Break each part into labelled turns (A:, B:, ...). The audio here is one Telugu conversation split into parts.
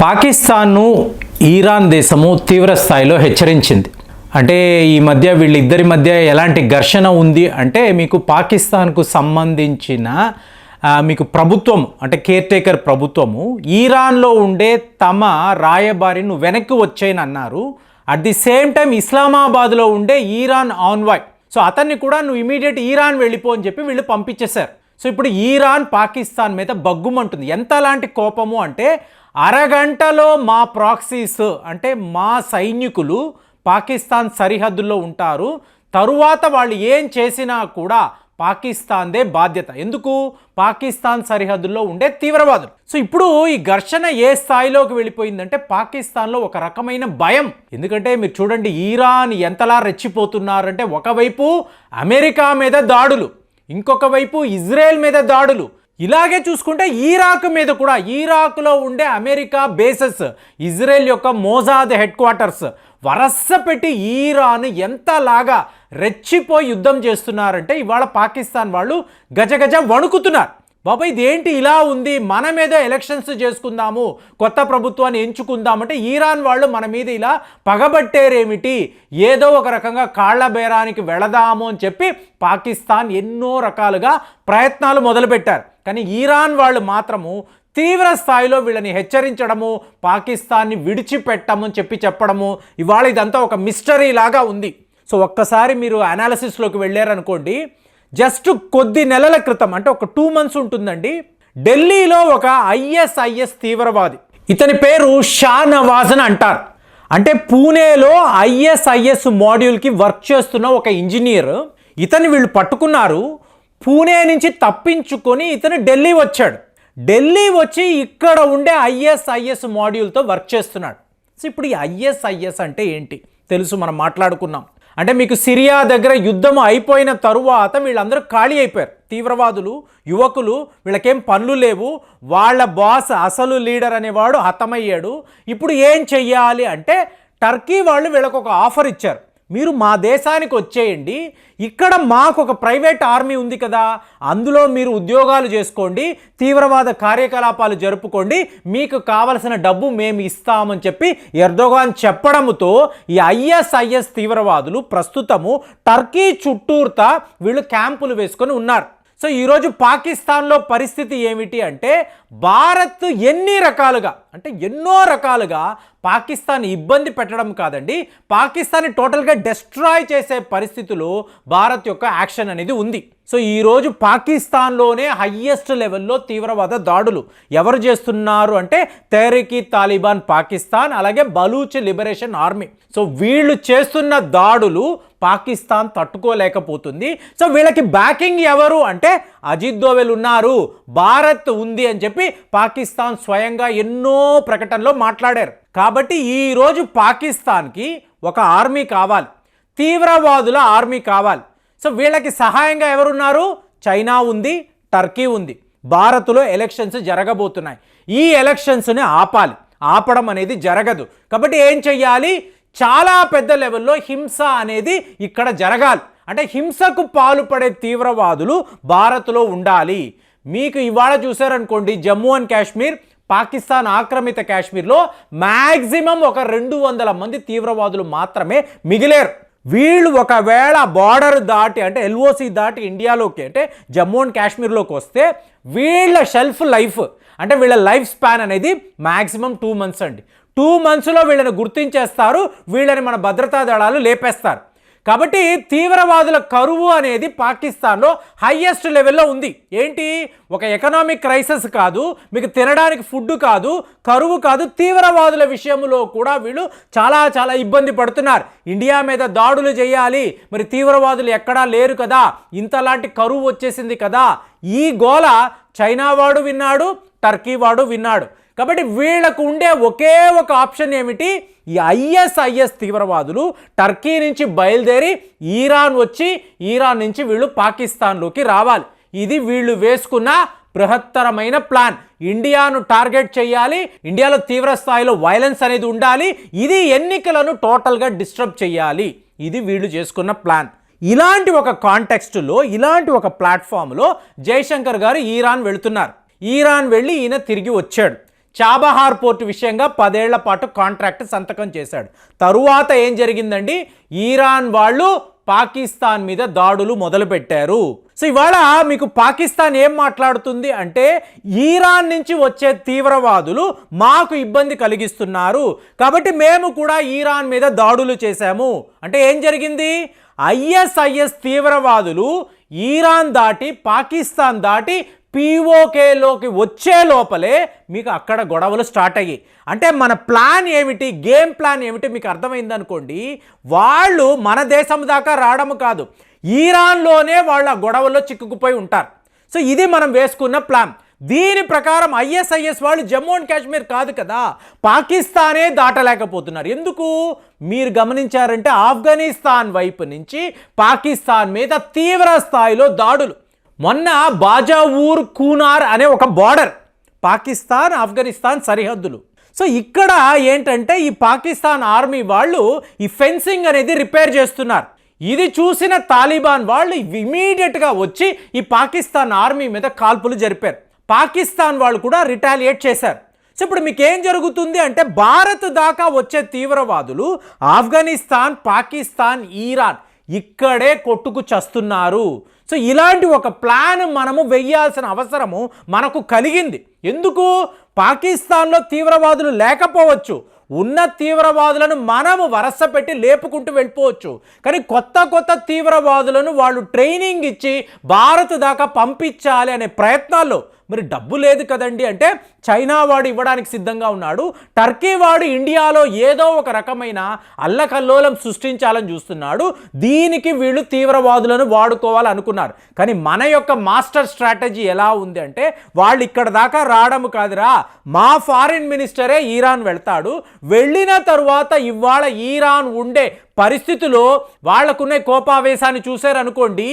A: పాకిస్తాన్ను ఈరాన్ దేశము తీవ్ర స్థాయిలో హెచ్చరించింది. అంటే ఈ మధ్య వీళ్ళిద్దరి మధ్య ఎలాంటి ఘర్షణ ఉంది అంటే మీకు పాకిస్తాన్కు సంబంధించిన మీకు ప్రభుత్వం అంటే కేర్ టేకర్ ప్రభుత్వము ఈరాన్లో ఉండే తమ రాయబారిను వెనక్కి వచ్చాయని అన్నారు. అట్ ది సేమ్ టైం ఇస్లామాబాద్లో ఉండే ఈరాన్ ఆన్వాయ్. సో అతన్ని కూడా నువ్వు ఇమీడియట్ ఈరాన్ వెళ్ళిపో అని చెప్పి వీళ్ళు పంపించేశారు. సో ఇప్పుడు ఈరాన్ పాకిస్తాన్ మీద బగ్గుమంటుంది ఎంత లాంటి కోపము అంటే అరగంటలో మా ప్రాక్సీస్ అంటే మా సైనికులు పాకిస్తాన్ సరిహద్దుల్లో ఉంటారు. తరువాత వాళ్ళు ఏం చేసినా కూడా పాకిస్తాన్దే బాధ్యత. ఎందుకు? పాకిస్తాన్ సరిహద్దుల్లో ఉండే తీవ్రవాదులు. సో ఇప్పుడు ఈ ఘర్షణ ఏ స్థాయిలోకి వెళ్ళిపోయిందంటే పాకిస్తాన్లో ఒక రకమైన భయం. ఎందుకంటే మీరు చూడండి ఈరాన్ ఎంతలా రెచ్చిపోతున్నారంటే ఒకవైపు అమెరికా మీద దాడులు. ఇంకొక వైపు ఇజ్రాయెల్ మీద దాడులు. ఇలాగే చూసుకుంటే ఈరాక్ మీద కూడా ఈరాక్లో ఉండే అమెరికా బేసెస్ ఇజ్రాయెల్ యొక్క మోజాద్ హెడ్ క్వార్టర్స్ వరస పెట్టి ఈరాన్ ఎంతలాగా రెచ్చిపోయి యుద్ధం చేస్తున్నారంటే ఇవాళ పాకిస్తాన్ వాళ్ళు గజగజ వణుకుతున్నారు. బాబాయ్ ఇదేంటి ఇలా ఉంది? మన మీద ఎలక్షన్స్ చేసుకుందాము కొత్త ప్రభుత్వాన్ని ఎంచుకుందామంటే ఈరాన్ వాళ్ళు మన మీద ఇలా పగబట్టేరేమిటి? ఏదో ఒక రకంగా కాళ్ళ బేరానికి వెళదాము అని చెప్పి పాకిస్తాన్ ఎన్నో రకాలుగా ప్రయత్నాలు మొదలుపెట్టారు. కానీ ఈరాన్ వాళ్ళు మాత్రము తీవ్ర స్థాయిలో వీళ్ళని హెచ్చరించడము పాకిస్తాన్ని విడిచిపెట్టమని చెప్పి చెప్పడము ఇవాళ ఇదంతా ఒక మిస్టరీ లాగా ఉంది. సో ఒక్కసారి మీరు అనాలిసిస్లోకి వెళ్ళారనుకోండి జస్ట్ కొద్ది నెలల క్రితం అంటే ఒక టూ మంత్స్ ఉంటుందండి ఢిల్లీలో ఒక ఐఎస్ఐఎస్ తీవ్రవాది. ఇతని పేరు షా నవాజ్ అని అంటారు. అంటే పూణేలో ఐఎస్ఐఎస్ మాడ్యూల్కి వర్క్ చేస్తున్న ఒక ఇంజనీర్ ఇతని వీళ్ళు పట్టుకున్నారు పూణే నుంచి తప్పించుకొని ఇతను ఢిల్లీ వచ్చాడు. ఢిల్లీ వచ్చి ఇక్కడ ఉండే ఐఎస్ఐఎస్ మాడ్యూల్తో వర్క్ చేస్తున్నాడు. సో ఇప్పుడు ఈ ఐఎస్ఐఎస్ అంటే ఏంటి? తెలుసు మనం మాట్లాడుకున్నాం. అంటే మీకు సిరియా దగ్గర యుద్ధం అయిపోయిన తరువాత వీళ్ళందరూ ఖాళీ అయిపోయారు. తీవ్రవాదులు యువకులు వీళ్ళకేం పనులు లేవు. వాళ్ళ బాస్ అసలు లీడర్ అనేవాడు హతమయ్యాడు. ఇప్పుడు ఏం చెయ్యాలి అంటే టర్కీ వాళ్ళు వీళ్ళకు ఒక ఆఫర్ ఇచ్చారు. మీరు మా దేశానికి వచ్చేయండి. ఇక్కడ మాకు ఒక ప్రైవేట్ ఆర్మీ ఉంది కదా అందులో మీరు ఉద్యోగాలు చేసుకోండి తీవ్రవాద కార్యకలాపాలు జరుపుకోండి మీకు కావలసిన డబ్బు మేము ఇస్తామని చెప్పి ఎర్దోగాన్ చెప్పడంతో ఈ ఐఎస్ఐఎస్ తీవ్రవాదులు ప్రస్తుతము టర్కీ చుట్టూర్తా వీళ్ళు క్యాంపులు వేసుకొని ఉన్నారు. సో ఈరోజు పాకిస్తాన్లో పరిస్థితి ఏమిటి అంటే భారత్ ఎన్ని రకాలుగా అంటే ఎన్నో రకాలుగా పాకిస్తాన్ ఇబ్బంది పెట్టడం కాదండి. పాకిస్తాన్ని టోటల్గా డెస్ట్రాయ్ చేసే పరిస్థితిలో భారత్ యొక్క యాక్షన్ అనేది ఉంది. సో ఈరోజు పాకిస్తాన్లోనే హయ్యెస్ట్ లెవెల్లో తీవ్రవాద దాడులు ఎవరు చేస్తున్నారు అంటే తెహరీకి తాలిబాన్ పాకిస్తాన్ అలాగే బలూచ్ లిబరేషన్ ఆర్మీ. సో వీళ్ళు చేస్తున్న దాడులు పాకిస్తాన్ తట్టుకోలేకపోతుంది. సో వీళ్ళకి బ్యాకింగ్ ఎవరు అంటే అజిత్ దోవెల్ ఉన్నారు భారత్ ఉంది అని చెప్పి పాకిస్తాన్ స్వయంగా ఎన్నో ప్రకటనలో మాట్లాడారు. కాబట్టి ఈరోజు పాకిస్తాన్కి ఒక ఆర్మీ కావాలి తీవ్రవాదుల ఆర్మీ కావాలి. సో వీళ్ళకి సహాయంగా ఎవరున్నారు? చైనా ఉంది టర్కీ ఉంది. భారత్లో ఎలక్షన్స్ జరగబోతున్నాయి. ఈ ఎలక్షన్స్ని ఆపాలి ఆపడం అనేది జరగదు. కాబట్టి ఏం చెయ్యాలి? చాలా పెద్ద లెవెల్లో హింస అనేది ఇక్కడ జరగాలి. అంటే హింసకు పాల్పడే తీవ్రవాదులు భారత్లో ఉండాలి. మీకు ఇవాళ చూశారనుకోండి జమ్మూ అండ్ కాశ్మీర్ పాకిస్తాన్ ఆక్రమిత కాశ్మీర్లో మ్యాక్సిమం ఒక రెండు వందల మంది తీవ్రవాదులు మాత్రమే మిగిలేరు. వీళ్ళు ఒకవేళ బార్డర్ దాటి అంటే ఎల్ఓసి దాటి ఇండియాలోకి అంటే జమ్మూ అండ్ కాశ్మీర్లోకి వస్తే వీళ్ళ షెల్ఫ్ లైఫ్ అంటే వీళ్ళ లైఫ్ స్పాన్ అనేది మ్యాక్సిమం టూ మంత్స్ అండి. టూ మంత్స్లో వీళ్ళని గుర్తించేస్తారు వీళ్ళని మన భద్రతా దళాలు లేపేస్తారు. కాబట్టి తీవ్రవాదుల కరువు అనేది పాకిస్తాన్లో హయ్యెస్ట్ లెవెల్లో ఉంది. ఏంటి? ఒక ఎకనామిక్ క్రైసిస్ కాదు మీకు తినడానికి ఫుడ్ కాదు కరువు కాదు తీవ్రవాదుల విషయంలో కూడా వీళ్ళు చాలా చాలా ఇబ్బంది పడుతున్నారు. ఇండియా మీద దాడులు చేయాలి. మరి తీవ్రవాదులు ఎక్కడా లేరు కదా? ఇంతలాంటి కరువు వచ్చేసింది కదా? ఈ గోల చైనా వాడు విన్నాడు టర్కీ వాడు విన్నాడు. కాబట్టి వీళ్ళకు ఉండే ఒకే ఒక ఆప్షన్ ఏమిటి? ఈ ఐఎస్ఐఎస్ తీవ్రవాదులు టర్కీ నుంచి బయలుదేరి ఈరాన్ వచ్చి ఈరాన్ నుంచి వీళ్ళు పాకిస్తాన్లోకి రావాలి. ఇది వీళ్ళు వేసుకున్న బృహత్తరమైన ప్లాన్. ఇండియాను టార్గెట్ చేయాలి ఇండియాలో తీవ్ర స్థాయిలో వైలెన్స్ అనేది ఉండాలి ఇది ఎన్నికలను టోటల్గా డిస్టర్బ్ చేయాలి. ఇది వీళ్ళు చేసుకున్న ప్లాన్. ఇలాంటి ఒక కాంటెక్స్ట్లో ఇలాంటి ఒక ప్లాట్ఫామ్లో జయశంకర్ గారు ఈరాన్ వెళుతున్నారు. ఈరాన్ వెళ్ళి ఈయన తిరిగి వచ్చాడు. చాబహార్ పోర్టు విషయంగా పదేళ్ళ పాటు కాంట్రాక్ట్ సంతకం చేశాడు. తరువాత ఏం జరిగిందండి? ఈరాన్ వాళ్ళు పాకిస్తాన్ మీద దాడులు మొదలుపెట్టారు. సో ఇవాళ మీకు పాకిస్తాన్ ఏం మాట్లాడుతుంది అంటే ఈరాన్ నుంచి వచ్చే తీవ్రవాదులు మాకు ఇబ్బంది కలిగిస్తున్నారు. కాబట్టి మేము కూడా ఈరాన్ మీద దాడులు చేశాము. అంటే ఏం జరిగింది? ఐఎస్ఐఎస్ తీవ్రవాదులు ఈరాన్ దాటి పాకిస్తాన్ దాటి పీఓకేలోకి వచ్చే లోపలే మీకు అక్కడ గొడవలు స్టార్ట్ అయ్యాయి. అంటే మన ప్లాన్ ఏమిటి గేమ్ ప్లాన్ ఏమిటి మీకు అర్థమైందనుకోండి వాళ్ళు మన దేశం దాకా రావడం కాదు ఈరాన్లోనే వాళ్ళ గొడవల్లో చిక్కుకుపోయి ఉంటారు. సో ఇది మనం వేసుకున్న ప్లాన్ దీని ప్రకారం ఐఎస్ఐఎస్ వాళ్ళు జమ్మూ అండ్ కాశ్మీర్ కాదు కదా పాకిస్తానే దాటలేకపోతున్నారు. ఎందుకు? మీరు గమనించారంటే ఆఫ్ఘనిస్తాన్ వైపు నుంచి పాకిస్తాన్ మీద తీవ్ర స్థాయిలో దాడులు. మొన్న బాజావూర్ కూనార్ అనే ఒక బార్డర్ పాకిస్తాన్ ఆఫ్ఘనిస్తాన్ సరిహద్దులు. సో ఇక్కడ ఏంటంటే ఈ పాకిస్తాన్ ఆర్మీ వాళ్ళు ఈ ఫెన్సింగ్ అనేది రిపేర్ చేస్తున్నారు. ఇది చూసిన తాలిబాన్ వాళ్ళు ఇమీడియట్గా వచ్చి ఈ పాకిస్తాన్ ఆర్మీ మీద కాల్పులు జరిపారు. పాకిస్తాన్ వాళ్ళు కూడా రిటాలియేట్ చేశారు. సో ఇప్పుడు మీకు ఏం జరుగుతుంది అంటే భారత్ దాకా వచ్చే తీవ్రవాదులు ఆఫ్ఘనిస్తాన్ పాకిస్తాన్ ఈరాన్ ఇక్కడే కొట్టుకు చస్తున్నారు. సో ఇలాంటి ఒక ప్లాన్ మనము వెయ్యాల్సిన అవసరము మనకు కలిగింది. ఎందుకు? పాకిస్తాన్లో తీవ్రవాదులు లేకపోవచ్చు. ఉన్న తీవ్రవాదులను మనము వరస పెట్టి లేపుకుంటూ వెళ్ళిపోవచ్చు. కానీ కొత్త కొత్త తీవ్రవాదులను వాళ్ళు ట్రైనింగ్ ఇచ్చి భారత్ దాకా పంపించాలి అనే ప్రయత్నాల్లో మరి డబ్బు లేదు కదండి అంటే చైనా వాడు ఇవ్వడానికి సిద్ధంగా ఉన్నాడు. టర్కీ వాడు ఇండియాలో ఏదో ఒక రకమైన అల్లకల్లోలం సృష్టించాలని చూస్తున్నాడు. దీనికి వీళ్ళు తీవ్రవాదులను వాడుకోవాలనుకున్నారు. కానీ మన యొక్క మాస్టర్ స్ట్రాటజీ ఎలా ఉంది అంటే వాళ్ళు ఇక్కడ దాకా రావడం కాదురా. మా ఫారిన్ మినిస్టరే ఈరాన్ వెళ్తాడు. వెళ్ళిన తరువాత ఇవాళ ఈరాన్ ఉండే పరిస్థితిలో వాళ్ళకున్న కోపావేశాన్ని చూశారనుకోండి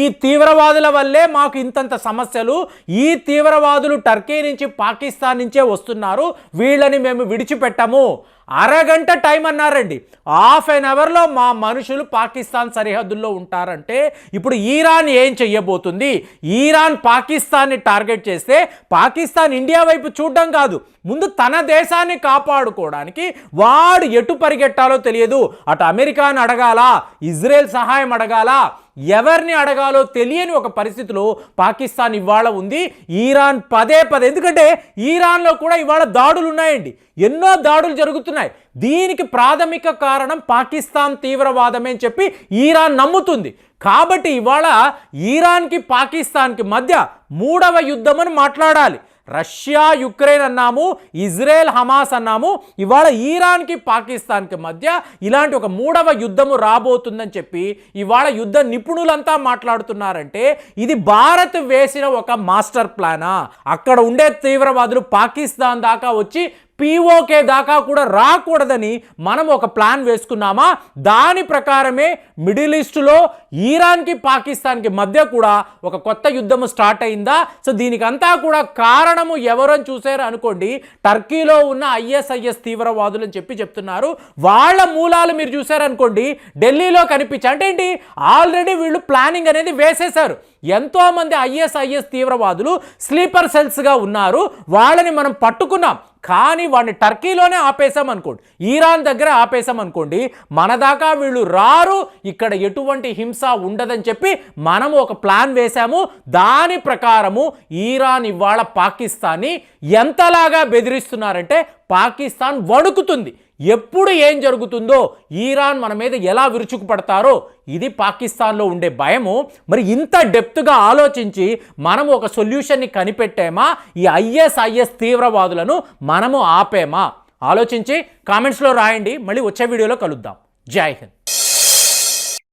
A: ఈ తీవ్రవాదుల వల్లే మాకు ఇంతంత సమస్యలు ఈ తీవ్రవాదులు టర్కీ నుంచి పాకిస్తాన్ నుంచే వస్తున్నారు వీళ్ళని మేము విడిచిపెట్టము. అరగంట టైం అన్నారండి. హాఫ్ అన్ అవర్లో మా మనుషులు పాకిస్తాన్ సరిహద్దుల్లో ఉంటారంటే ఇప్పుడు ఈరాన్ ఏం చెయ్యబోతుంది? ఈరాన్ పాకిస్తాన్ని టార్గెట్ చేస్తే పాకిస్తాన్ ఇండియా వైపు చూడడం కాదు. ముందు తన దేశాన్ని కాపాడుకోవడానికి వాడు ఎటు పరిగెట్టాలో తెలియదు. అటు అమెరికాను అడగాలా? ఇజ్రాయెల్ సహాయం అడగాలా? ఎవరిని అడగాలో తెలియని ఒక పరిస్థితిలో పాకిస్తాన్ ఇవాళ ఉంది. ఈరాన్ పదే పదే ఎందుకంటే ఈరాన్లో కూడా ఇవాళ దాడులు ఉన్నాయండి. ఎన్నో దాడులు జరుగుతున్నాయి. దీనికి ప్రాథమిక కారణం పాకిస్తాన్ తీవ్రవాదమే అని చెప్పి ఈరాన్ నమ్ముతుంది. కాబట్టి ఇవాళ ఈరాన్కి పాకిస్తాన్కి మధ్య మూడవ యుద్ధమని మాట్లాడాలి. రష్యా యుక్రెయిన్ అన్నాము ఇజ్రాయెల్ హమాస్ అన్నాము ఇవాళ ఈరాన్కి పాకిస్తాన్కి మధ్య ఇలాంటి ఒక మూడవ యుద్ధము రాబోతుందని చెప్పి ఇవాళ యుద్ధ నిపుణులంతా మాట్లాడుతున్నారంటే ఇది భారత్ వేసిన ఒక మాస్టర్ ప్లానా? అక్కడ ఉండే తీవ్రవాదులు పాకిస్తాన్ దాకా వచ్చి పీఓకే దాకా కూడా రాకూడదని మనం ఒక ప్లాన్ వేసుకున్నామా? దాని ప్రకారమే మిడిల్ ఈస్ట్లో ఈరాన్కి పాకిస్తాన్కి మధ్య కూడా ఒక కొత్త యుద్ధము స్టార్ట్ అయిందా? సో దీనికంతా కూడా కారణము ఎవరని చూసారు అనుకోండి టర్కీలో ఉన్న ఐఎస్ఐఎస్ తీవ్రవాదులు అని చెప్పి చెప్తున్నారు. వాళ్ళ మూలాలు మీరు చూసారనుకోండి ఢిల్లీలో కనిపించి అంటే ఏంటి? ఆల్రెడీ వీళ్ళు ప్లానింగ్ అనేది వేసేశారు. ఎంతోమంది ఐఎస్ఐఎస్ తీవ్రవాదులు స్లీపర్ సెల్స్గా ఉన్నారు. వాళ్ళని మనం పట్టుకున్నాం. కానీ వాడిని టర్కీలోనే ఆపేశామనుకోండి అనుకోండి ఈరాన్ దగ్గర ఆపేశామనుకోండి మన దాకా వీళ్ళు రారు ఇక్కడ ఎటువంటి హింస ఉండదని చెప్పి మనము ఒక ప్లాన్ వేశాము. దాని ప్రకారము ఈరాన్ ఇవాళ పాకిస్తాన్ని ఎంతలాగా బెదిరిస్తున్నారంటే పాకిస్తాన్ వణుకుతుంది. ఎప్పుడు ఏం జరుగుతుందో ఈరాన్ మన మీద ఎలా విరుచుకుపడతారో ఇది పాకిస్తాన్లో ఉండే భయము. మరి ఇంత డెప్త్గా ఆలోచించి మనం ఒక సొల్యూషన్ని కనిపెట్టామా? ఈ ఐఎస్ఐఎస్ తీవ్రవాదులను మనము ఆపేమా? ఆలోచించి కామెంట్స్లో రాయండి. మళ్ళీ వచ్చే వీడియోలో కలుద్దాం. జై హింద్.